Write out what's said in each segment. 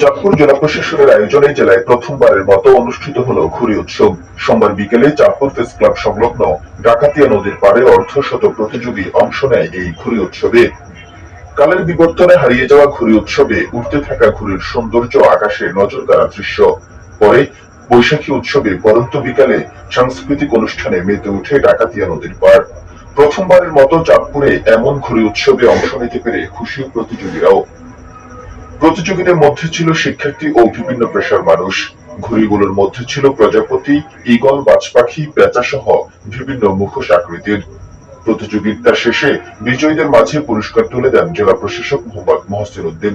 চাঁদপুর জেলা প্রশাসনের আয়োজনে জেলায় প্রথমবারের মতো অনুষ্ঠিত হল ঘুরি উৎসব। সোমবার বিকেলে চাঁদপুর প্রেস ক্লাব সংলগ্ন ডাকাতিয়া নদীর পাড়ে অর্ধশত প্রতিযোগী অংশ নেয় এই ঘুরি উৎসবে। কালের বিবর্তনে হারিয়ে যাওয়া ঘুরি উৎসবে উঠতে থাকা ঘুরির সৌন্দর্য আকাশে নজর কাড়া দৃশ্য। পরে বৈশাখী উৎসবে পরন্ত বিকালে সাংস্কৃতিক অনুষ্ঠানে মেতে উঠে ডাকাতিয়া নদীর পাড়। প্রথমবারের মতো চাঁদপুরে এমন ঘুরি উৎসবে অংশ নিতে পেরে খুশি প্রতিযোগীরাও প্রতিযোগীদের মধ্যে ছিল শিক্ষার্থী ও বিভিন্ন পেশার মানুষ। ঘুড়িগুলোর মধ্যে ছিল প্রজাপতি, ঈগল, বাজপাখি পেঁচা সহ বিভিন্ন মুখোশ আকৃতির। প্রতিযোগিতা শেষে বিজয়ীদের মাঝে পুরস্কার তুলে দেন জেলা প্রশাসক মোহাম্মদ মহসিন উদ্দিন।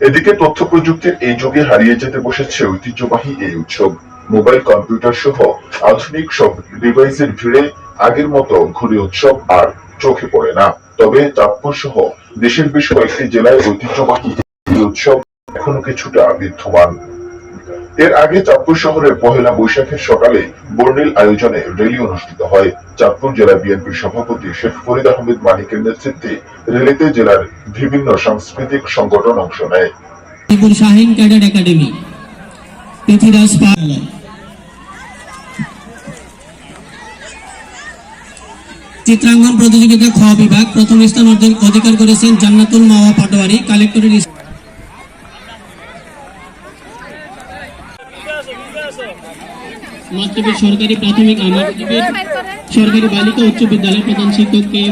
এদিকে তথ্য প্রযুক্তির এই যুগে হারিয়ে যেতে বসেছে ঐতিহ্যবাহী এই উৎসব। মোবাইল, কম্পিউটার সহ আধুনিক সব ডিভাইসের ভিড়ে আগের মতো ঘুড়ি উৎসব আর চোখে পড়ে না। তবে চাঁদপুর সহ দেশের বেশ কয়েকটি জেলায় ঐতিহ্যবাহী উৎসব এখনও কিছুটা বিদ্যমান। এর আগে চাঁদপুর শহরের পহেলা বৈশাখের সকালে বর্ণিল আয়োজনে র্যালি অনুষ্ঠিত হয়। চাঁদপুর জেলা বিএনপির সভাপতি শেখ ফরিদ আহমেদ মানিকের নেতৃত্বে র্যালিতে জেলার বিভিন্ন সাংস্কৃতিক সংগঠন অংশ নেয়। চিত্রাঙ্কন প্রতিযোগিতা খ বিভাগ প্রথম স্থান অধিকার করেছেন জান্নাতুল মাওয়া পাটোয়ারি কালেক্টরের মাধ্যমিক সরকারি প্রাথমিক আমাদের সরকারি বালিকা উচ্চ বিদ্যালয়ের প্রধান শিক্ষক কে?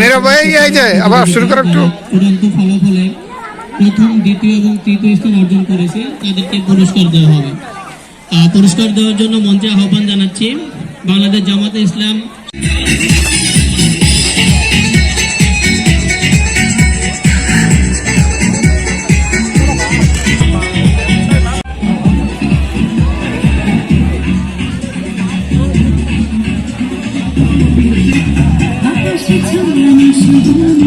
এরা ভাই এই যে আবার শুরু করো একটু। চূড়ান্ত ফলাফলে প্রথম দ্বিতীয় এবং তৃতীয় স্থান অর্জন করেছে। তাদেরকে পুরস্কার দেওয়া হবে। আহ, পুরস্কার দেওয়ার জন্য মঞ্চে আহ্বান জানাচ্ছি বাংলাদেশ জামাতে ইসলাম। আকাশে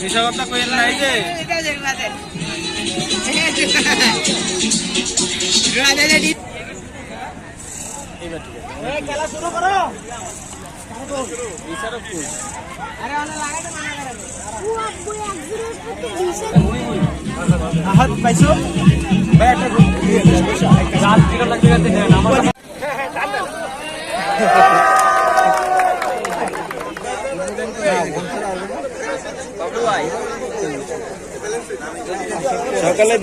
বিষয়টা কইল নাই যে এটা দেখবা দে রাজা রেডি এইবার ঠিক আছে এই খেলা শুরু করো আরে অনেক লাগাইতে মানা করে। ও আব্বু এক জিরো করতে দিছে আহত পাইছো ভাই একটা রাত দিকে লাগবে রাতে হ্যাঁ আমার সকালে